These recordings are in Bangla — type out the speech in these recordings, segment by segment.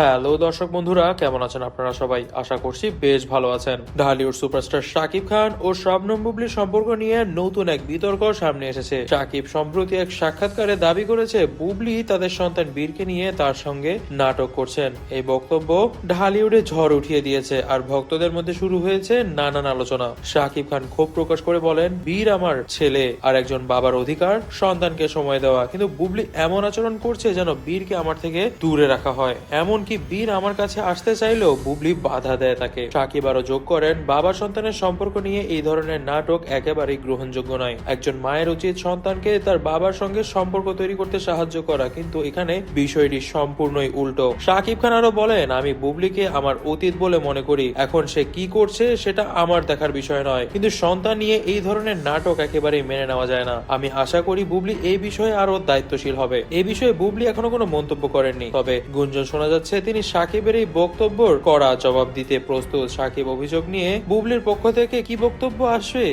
হ্যালো দর্শক বন্ধুরা, কেমন আছেন আপনারা সবাই? আশা করছি বেশ ভালো আছেন। ঢালিউড সুপারস্টার শাকিব খান ও শবনম বুবলির সম্পর্ক নিয়ে নতুন এক বিতর্ক সামনে এসেছে। শাকিব সম্প্রতি এক সাক্ষাৎকারে দাবি করেছে, বুবলি তাদের সন্তান বীরকে নিয়ে তার সঙ্গে নাটক করছেন। এই বক্তব্য ঢালিউডে ঝড় উঠিয়ে দিয়েছে আর ভক্তদের মধ্যে শুরু হয়েছে নানান আলোচনা। শাকিব খান ক্ষোভ প্রকাশ করে বলেন, বীর আমার ছেলে আর একজন বাবার অধিকার, সন্তানকে সময় দেওয়া। কিন্তু বুবলি এমন আচরণ করছে যেন বীরকে আমার থেকে দূরে রাখা হয়। এমনকি বীর আমার কাছে আসতে চাইলেও বুবলি বাধা দেয় তাকে। সাকিব আরও যোগ করেন, বাবা সন্তানের সম্পর্ক নিয়ে এই ধরনের নাটক একেবারেই গ্রহণযোগ্য নয়। একজন মায়ের উচিত সন্তানকে তার বাবার সঙ্গে সম্পর্ক তৈরি করতে সাহায্য করা, কিন্তু এখানে বিষয়টি সম্পূর্ণই উল্টো। সাকিব খান আরও বলেন, আমি বুবলিকে আমার অতীত বলে মনে করি। এখন সে কি করছে সেটা আমার দেখার বিষয় নয়। কিন্তু সন্তান নিয়ে এই ধরনের নাটক একেবারেই মেনে নেওয়া যায় না। আমি আশা করি বুবলি এই বিষয়ে আরও দায়িত্বশীল হবে। এই বিষয়ে বুবলি এখনও কোনো মন্তব্য করেননি। তবে গুঞ্জন শোনা যাচ্ছে তিনি সাকিবের এই বক্তব্যর কড়া জবাব দিতে প্রস্তুত। সাকিব অভিযোগ নিয়ে বুবলির পক্ষ থেকে কি বক্তব্য আসবে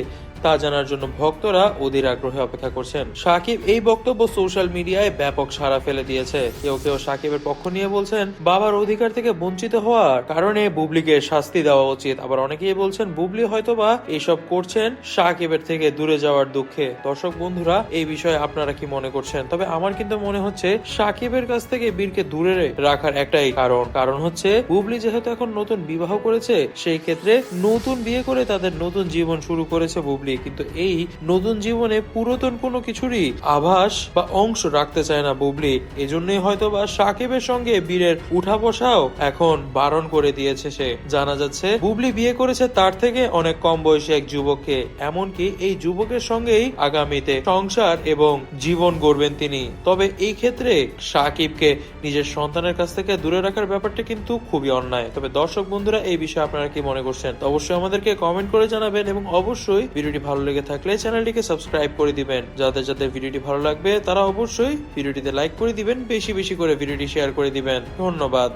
তা জানার জন্য ভক্তরা অধীর আগ্রহে অপেক্ষা করছেন। সাকিব এই বক্তব্য সোশ্যাল মিডিয়ায় ব্যাপক সাড়া ফেলে দিয়েছে। কেউ কেউ সাকিবের পক্ষ নিয়ে বলছেন, বাবার অধিকার থেকে বঞ্চিত হওয়ার কারণে বুবলিকে শাস্তি দেওয়া উচিত। আবার অনেকেই বলছেন, বুবলি হয়তোবা এইসব করছেন সাকিবের থেকে দূরে যাওয়ার দুঃখে। দর্শক বন্ধুরা, এই বিষয়ে আপনারা কি মনে করছেন? তবে আমার কিন্তু মনে হচ্ছে, সাকিবের কাছ থেকে বীরকে দূরে রাখার একটাই কারণ। কারণ হচ্ছে, বুবলি যেহেতু এখন নতুন বিবাহ করেছে, সেই ক্ষেত্রে নতুন বিয়ে করে তাদের নতুন জীবন শুরু করেছে বুবলি। কিন্তু এই নতুন জীবনে পুরাতন কোনো কিছুরই আভাস বা অংশ রাখতে চায় না বুবলি। এজন্যই হয়তো বা সাকিবের সঙ্গে বীরের উঠা বসাও এখন বারণ করে দিয়েছে সে। জানা যাচ্ছে, বুবলি বিয়ে করেছে তার থেকে অনেক কম বয়সী এক যুবককে। এমনকি এই যুবকের সঙ্গেই আগামীতে সংসার এবং জীবন গড়বেন তিনি। তবে এই ক্ষেত্রে সাকিবকে নিজের সন্তানের কাছ থেকে দূরে রাখার ব্যাপারটা কিন্তু খুবই অন্যায়। তবে দর্শক বন্ধুরা, এই বিষয়ে আপনারা কি মনে করছেন? অবশ্যই আমাদেরকে কমেন্ট করে জানাবেন এবং অবশ্যই ভিডিওটি ভালো লেগে থাকলে চ্যানেলটিকে সাবস্ক্রাইব করে দিবেন। যাদের যাদের ভিডিওটি ভালো লাগবে, তারা অবশ্যই ভিডিওটিতে লাইক করে দিবেন, বেশি বেশি করে ভিডিওটি শেয়ার করে দিবেন। ধন্যবাদ।